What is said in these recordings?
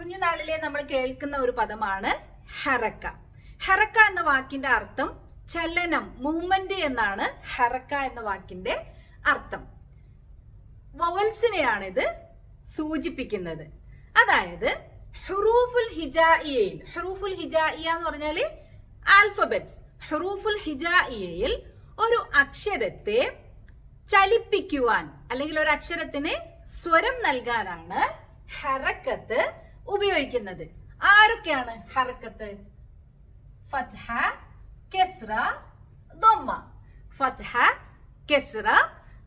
നമ്മൾ കേൾക്കുന്ന ഒരു പദമാണ് ഹറക്ക ഹറക്ക എന്ന വാക്കിന്റെ അർത്ഥം ചലനം മൂവ്മെന്റ് എന്നാണ് ഹറക്ക എന്ന വാക്കിന്റെ അർത്ഥം. വവൽസിനെയാണ് ഇത് സൂചിപ്പിക്കുന്നത്. അതായത് ഹുറൂഫുൽ ഹിജായിയയിൽ ഹുറൂഫുൽ ഹിജായിയ എന്ന് പറഞ്ഞാൽ ആൽഫബറ്റ്സ് ഹുറൂഫുൽ ഹിജായിയയിൽ ഒരു അക്ഷരത്തെ ചലിപ്പിക്കുവാൻ അല്ലെങ്കിൽ ഒരു അക്ഷരത്തിന് സ്വരം നൽകാനാണ് ഹറക്കത്ത് ഉപയോഗിക്കുന്നത്. ആരൊക്കെയാണ് ഹറക്കത്ത് ഫത്ഹ കെസ്റ ദൊമ്മ. ഫത്ഹ കെസ്റ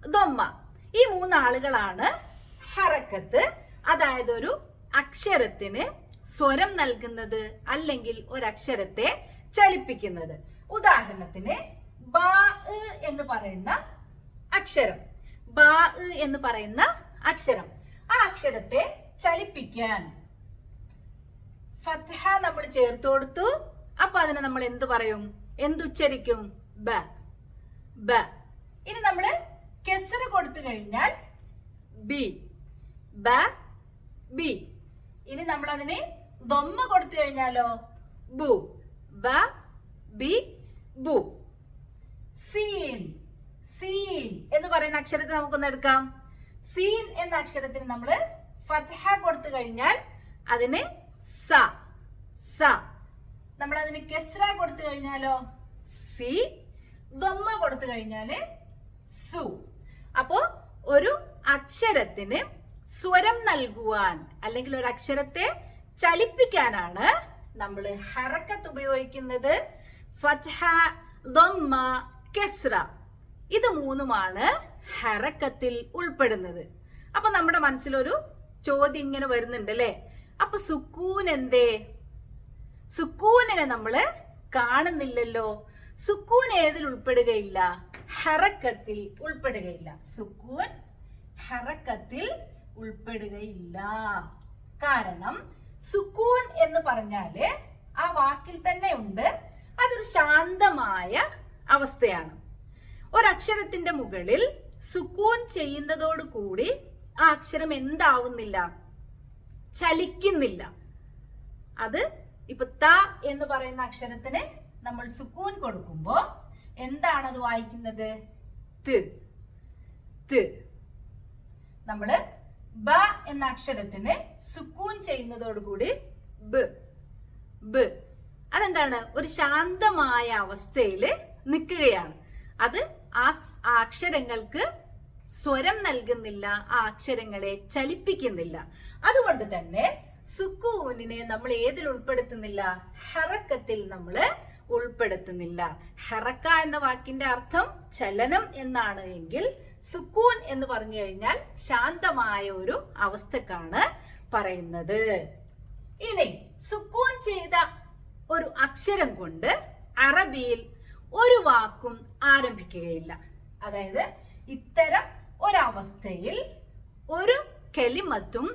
ദൊമ്മ. ഈ മൂന്നാളുകളാണ് ഹറക്കത്ത് അതായത് ഒരു അക്ഷരത്തിന് സ്വരം നൽകുന്നത് അല്ലെങ്കിൽ ഒരക്ഷരത്തെ ചലിപ്പിക്കുന്നത്. ഉദാഹരണത്തിന് ബാ എന്ന് പറയുന്ന അക്ഷരം. ബാ എന്ന് പറയുന്ന അക്ഷരം. ആ അക്ഷരത്തെ ചലിപ്പിക്കാൻ ഫത്ഹ നമ്മൾ ചേർത്ത് കൊടുത്തു. അപ്പൊ അതിനെ നമ്മൾ എന്ത് പറയും? എന്തുച്ചരിക്കും ബ. ബ. ഇനി നമ്മൾ കെസറ് കൊടുത്തു കഴിഞ്ഞാൽ ബി. ബ. ബി. ഇനി നമ്മൾ അതിന് ദൊമ്മ കൊടുത്തു കഴിഞ്ഞാലോ? ബു. ബ. ബി. ബു. സീൻ. സീൻ എന്ന് പറയുന്ന അക്ഷരത്തെ നമുക്കൊന്ന് എടുക്കാം. സീൻ എന്ന അക്ഷരത്തിന് നമ്മൾ ഫത്ഹ കൊടുത്തു കഴിഞ്ഞാൽ അതിന് സ. സ. നമ്മൾ അതിന് കെസ്ര കൊടുത്തു കഴിഞ്ഞാലോ? സി. ദൊമ്മ കൊടുത്തു കഴിഞ്ഞാൽ സു. അപ്പോ ഒരു അക്ഷരത്തിന് സ്വരം നൽകുവാൻ അല്ലെങ്കിൽ ഒരു അക്ഷരത്തെ ചലിപ്പിക്കാനാണ് നമ്മൾ ഹറക്കത്ത് ഉപയോഗിക്കുന്നത്. ഫത്ഹ കെസ്ര. ഇത് മൂന്നുമാണ് ഹറക്കത്തിൽ ഉൾപ്പെടുന്നത്. അപ്പൊ നമ്മുടെ മനസ്സിലൊരു ചോദ്യം ഇങ്ങനെ വരുന്നുണ്ട് അല്ലേ അപ്പൊ സുക്കൂൻ എന്തേ സുക്കൂനിനെ നമ്മൾ കാണുന്നില്ലല്ലോ. സുക്കൂൻ ഏതിൽ ഉൾപ്പെടുകയില്ല? ഹറക്കത്തിൽ ഉൾപ്പെടുകയില്ല. സുക്കൂൻ ഹറക്കത്തിൽ ഉൾപ്പെടുകയില്ല. കാരണം സുക്കൂൻ എന്ന് പറഞ്ഞാൽ ആ വാക്കിൽ തന്നെ ഉണ്ട്. അതൊരു ശാന്തമായ അവസ്ഥയാണ്. ഒരക്ഷരത്തിന്റെ മുകളിൽ സുക്കൂൻ ചെയ്യുന്നതോട് കൂടി ആ അക്ഷരം എന്താവുന്നില്ല? ചലിക്കുന്നില്ല. അത് ഇപ്പൊ ത എന്ന് പറയുന്ന അക്ഷരത്തിന് നമ്മൾ സുക്കൂൻ കൊടുക്കുമ്പോ എന്താണ് അത് വായിക്കുന്നത്? നമ്മൾ ബ എന്ന അക്ഷരത്തിന് സുക്കൂൻ ചെയ്യുന്നതോടുകൂടി ബ്. ബ്. അതെന്താണ്? ഒരു ശാന്തമായ അവസ്ഥയിൽ നിൽക്കുകയാണ്. അത് ആ അക്ഷരങ്ങൾക്ക് സ്വരം നൽകുന്നില്ല ആ അക്ഷരങ്ങളെ ചലിപ്പിക്കുന്നില്ല. അതുകൊണ്ട് തന്നെ സുക്കൂനിനെ നമ്മൾ ഏതിൽ ഉൾപ്പെടുത്തുന്നില്ല? ഹറക്കത്തിൽ നമ്മൾ ഉൾപ്പെടുത്തുന്നില്ല. ഹറക്ക എന്ന വാക്കിന്റെ അർത്ഥം ചലനം എന്നാണ് എങ്കിൽ സുക്കൂൻ എന്ന് പറഞ്ഞു കഴിഞ്ഞാൽ ശാന്തമായ ഒരു അവസ്ഥക്കാണ് പറയുന്നത്. ഇനി സുക്കൂൻ ചെയ്ത ഒരു അക്ഷരം കൊണ്ട് അറബിയിൽ ഒരു വാക്കും ആരംഭിക്കുകയില്ല. അതായത് ഇത്തരം ഒരവസ്ഥയിൽ ഒരു കെലിമത്തും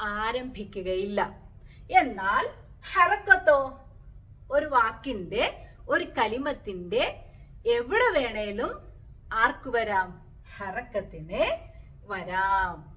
ആരംഭിക്കുകയില്ല. എന്നാൽ ഹറക്കത്തോ ഒരു വാക്കിന്റെ ഒരു കലിമത്തിന്റെ എവിടെ വേണേലും ആർക്ക് വരാം? ഹറക്കത്തിന് വരാം.